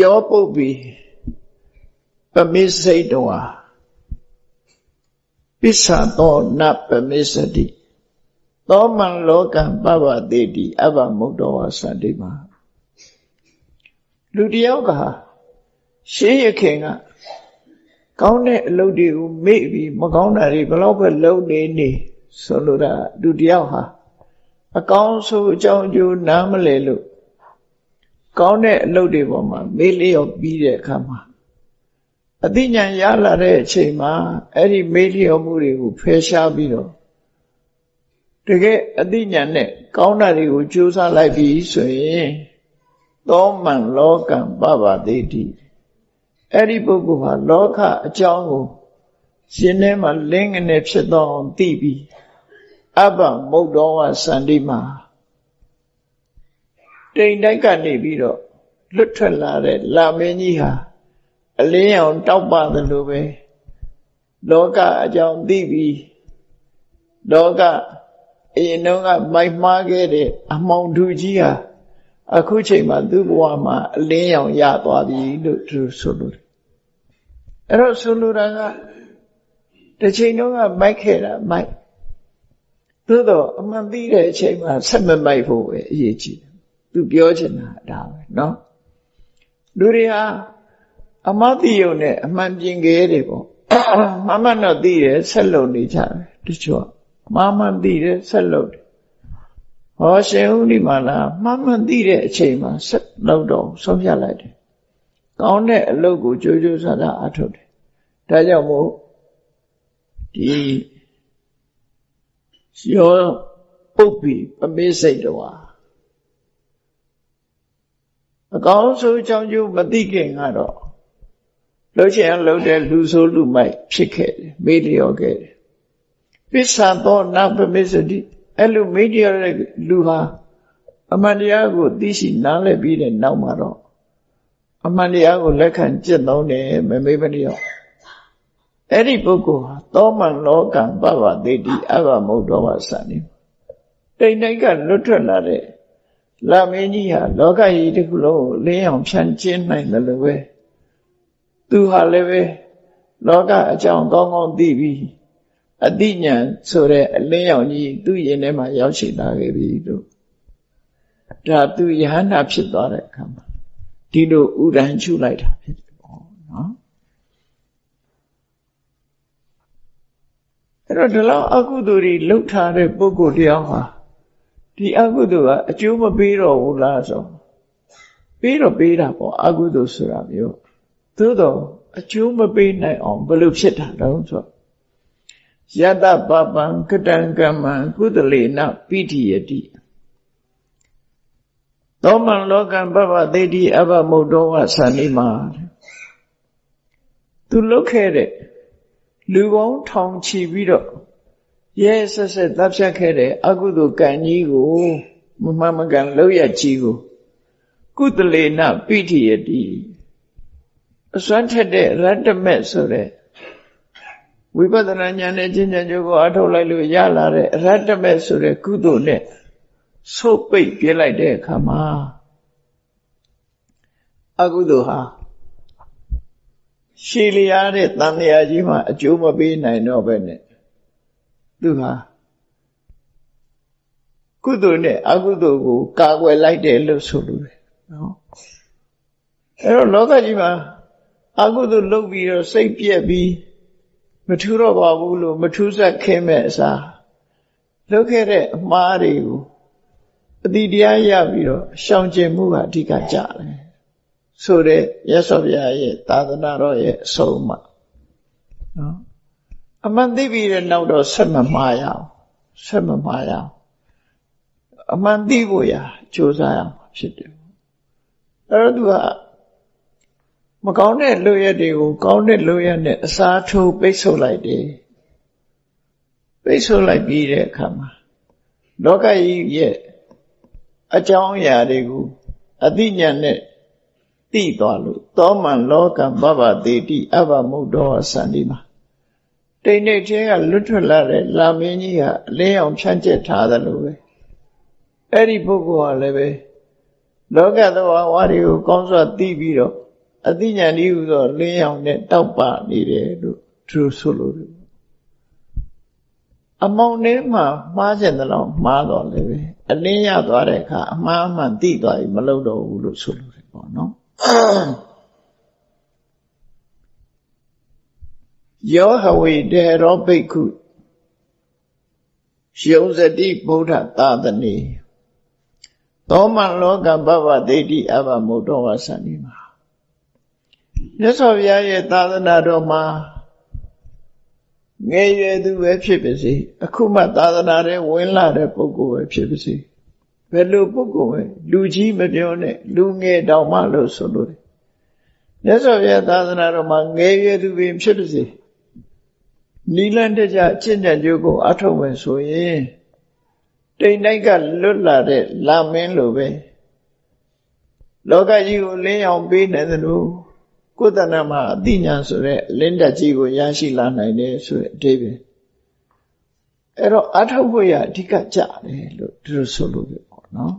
ယောပုပ္ပိပမိစိတ်တောပစ္ဆာသောနပမိစတိသောမံလောကံပပတိတိအဘမုတ်တော်ဝသတိမှာလူတယောက်ကရှေးရခင်ကကောင်းတဲ့အလုပ်တွေကိုမေ့ပြီးမကောင်းတာတွေဘလောက်ပဲလုပ်နေနေဆိုလိုတာလူတယောက်ဟာအကောင်းဆုံးအကြောင်းအကျိုးနားမလည်လို့ ကောင်းတဲ့အလုပ်တွေပေါ်မှာမေ့လျော့ပြီးတဲ့အခါမှာအသိဉာဏ်ရလာတဲ့အချိန်မှာအဲ့ဒီမေ့လျော့မှုတွေကိုဖယ်ရှားပြီးတော့တကယ်အသိဉာဏ်နဲ့ကောင်းတာတွေကိုကြိုးစားလိုက်ပြီဆိုရင်သောမံလောကံပပတိတိအဲ့ဒီပုဂ္ဂိုလ်ဟာလောကအကြောင်းကိုရှင်ထဲမှာလင်းငနဲ့ဖြစ်တော့အောင်သိပြီးအဘ္ဗမုတ်တော်ဝစန္တိမှာ တိမ်တိုက်ကနေပြီးတော့လွတ်ထွက်လာတဲ့လာမင်းကြီးဟာအလင်းအောင်တောက်ပါတယ်လို့ပဲလောကအကြောင်းသိပြီးလောကအရင်တော့ကမိုက်မှားခဲ့တဲ့အမောင်သူကြီးဟာအခုချိန်မှာသူ့ဘဝမှာအလင်းရောင်ရသွားပြီလို့သူဆိုလို့အဲ့တော့ဆိုလိုတာကတစ်ချိန်တော့ကမိုက်ခဲ့တာမိုက်သို့တော့အမှန်သိတဲ့အချိန်မှာဆက်မမိုက်ဖို့ပဲအရေးကြီးတယ် သူပြောချင်တာဒါပဲเนาะလူတွေဟာအမသိယုံနဲ့အမှန်ပြင်ခဲ့တယ်ပေါ့မမတော့သိတယ်ဆက်လုံနေကြတယ်တချို့မမသိတယ်ဆက်လုံတယ်ဟောရှင်ဥဒီမာလာမမသိတဲ့အချိန်မှာဆက်လုံတော့ဆုံးဖြတ်လိုက်တယ်ကောင်းတဲ့အလုပ်ကိုကြိုးကြိုးစားစားအထုတ်တယ်ဒါကြောင့်မို့ဒီရောပုပ်ပြီးပမေးစိတ်တော် အကောင်းဆုံးအကြောင်းကျိုးမသိခင်ကတော့လှုပ်ချင်လှုပ်တဲ့လူဆိုးလူမိုက်ဖြစ်ခဲ့တယ်မေ့လျော့ခဲ့တယ်ပစ္ဆာသောနပမေစတိအဲ့လိုမေ့လျော့တဲ့လူဟာအမှန်တရားကိုသိရှိနားလည်ပြီးတဲ့နောက်မှာတော့အမှန်တရားကိုလက်ခံကျင့်သုံးတယ်မမေ့မလျော့အဲ့ဒီပုဂ္ဂိုလ်ဟာသောမံလောကံပပတိတိအဘမုတ်တော်ဝဆန်နေတိမ်တိုက်ကလွတ်ထွက်လာတဲ့ လာမင်းကြီးဟာလောကကြီးတစ်ခုလုံးကိုလင်းအောင်ဖြန့်ကျင်းနိုင်တယ်လို့ပဲသူဟာလည်းပဲလောကအကြောင်းကောင်းကောင်းသိပြီးအတိညာဆိုတဲ့အလင်းရောင်ကြီးသူ့ရင်ထဲမှာရောက်ရှိလာခဲ့ပြီလို့ဒါသူယဟနာဖြစ်သွားတဲ့အခါမှာဒီလိုဥဒန်းချူလိုက်တာဖြစ်တယ်ပေါ့နော်အဲ့တော့ဒီလောက်အကုသိုလ်တွေလှုပ်ထားတဲ့ပုဂ္ဂိုလ်တရားဟာ ဒီအကုသိုလ်ကအကျိုးမပေးတော့ဘူးလားဆိုပေးတော့ပေးတာပေါ့အကုသိုလ်ဆိုတာမျိုးသို့တော့အကျိုးမပေးနိုင်အောင်ဘယ်လိုဖြစ်တာလဲဆိုယတပပံကတံကမ္မံကုသလေနပိဋိယတိသောမံလောကံပပသေတိအဘမုတ်တော်ဝသန္တိမာသူလုတ်ခဲ့တဲ့လူပေါင်းထောင်ချီပြီးတော့ ရဲဆက်ဆက်တပ်ဖြတ်ခဲ့တဲ့အကုသိုလ်ကံကြီးကိုမမှန်မကန်လောက်ရကြီးကိုကုသလေနပိဋိယတိအစွမ်းထက်တဲ့ရတ္တမက်ဆိုတဲ့ဝိပဿနာဉာဏ်နဲ့ကျင့်ကြံကြိုးကိုအထောက်လိုက်လို့ရလာတဲ့ရတ္တမက်ဆိုတဲ့ကုသိုလ်နဲ့ဆုတ်ပိတ်ပြလိုက်တဲ့အခါမှာအကုသိုလ်ဟာရှည်လျားတဲ့တန်လျာကြီးမှာအကျိုးမပေးနိုင်တော့ပဲနဲ့ သူဟာကုသိုလ်နဲ့အကုသိုလ်ကိုကာကွယ်လိုက်တယ်လို့ဆိုလိုတယ်နော်အဲ့တော့လောကကြီးမှာအကုသိုလ်လုပ်ပြီးတော့စိတ်ပြက်ပြီးမထူတော့ပါဘူးလို့မထူးဆက်ခင်းမဲ့အစားလုပ်ခဲ့တဲ့အမှားတွေကိုအတိတရားရပြီးတော့ရှောင်ကျင်မှုကအဓိကကြတယ်ဆိုတဲ့ရသော်ဗျာရဲ့သာသနာတော်ရဲ့အဆုံးအမနော် အမှန်သိပြီးတဲ့နောက်တော့ဆက်မမှားရအောင်ဆက်မမှားရအောင်အမှန်သိဖို့ရာကြိုးစားရမှာဖြစ်တယ်အဲ့တော့သူကမကောင်းတဲ့လုပ်ရက်တွေကိုကောင်းတဲ့လုပ်ရက်နဲ့အစားထိုးပိတ်ဆို့လိုက်တယ်ပိတ်ဆို့လိုက်ပြီးတဲ့အခါမှာလောကကြီးရဲ့အကြောင်းအရာတွေကိုအသိဉာဏ်နဲ့သိသွားလို့သောမန်လောကဘဘတိတိအဘမုတ်တော်ဆန္ဒီမှာ တိမ်နေချင်းကလွတ်ထွက်လာတဲ့လာမင်းကြီးကအလင်းအောင်ဖြန့်ကျက်ထားတယ်လို့ပဲအဲ့ဒီပုဂ္ဂိုလ်ကလည်းပဲလောကသဘာဝတွေကိုကောင်းစွာသိပြီးတော့အသိဉာဏ်ဤဟူသောလင်းရောင်နဲ့တောက်ပနေတယ်လို့သူတို့ဆိုလို့တယ်အမောင်ထဲမှာမှားကျင်တယ်လို့မှားတော့လေပဲအလင်းရသွားတဲ့အခါအမှားမှန်သိသွားပြီမလုပ်တော့ဘူးလို့ဆိုလို့တယ်ပေါ့နော် ယောဟဝေတေရောဘိက္ခုယုံစတိဗုဒ္ဓသာသနေသောမလောကဘဝဒိဋ္ဌိအဘမုဒ္ဒဝဆန္ဒီမှာမြတ်စွာဘုရားရဲ့သာသနာတော်မှာငယ်ရွယ်သူပဲဖြစ်ပါစေအခုမှသာသနာထဲဝင်လာတဲ့ပုဂ္ဂိုလ်ပဲဖြစ်ပါစေဘယ်လိုပုဂ္ဂိုလ်ပဲလူကြီးမပြောနဲ့လူငယ်တောင်မှလို့ဆိုလို့မြတ်စွာဘုရားသာသနာတော်မှာငယ်ရွယ်သူပင်ဖြစ်ပါစေ နိလန့်တကြအကျင့်ကြံကြိုးကိုအထောက်မယ်ဆိုရင်တိမ်တိုက်ကလွတ်လာတဲ့လာမင်းလိုပဲလောကကြီးကိုလင်းအောင်ပေးနေတယ်လို့ကိုယ်တဏ္ဍမှာအတိညာဆိုတဲ့လင်းတက်ကြီးကိုရရှိလာနိုင်တယ်ဆိုတဲ့အဓိပ္ပာယ်အဲ့တော့အထောက်ဖို့ရအဓိကကြတယ်လို့သူတို့ဆိုလို့ပြောပေါ့နော်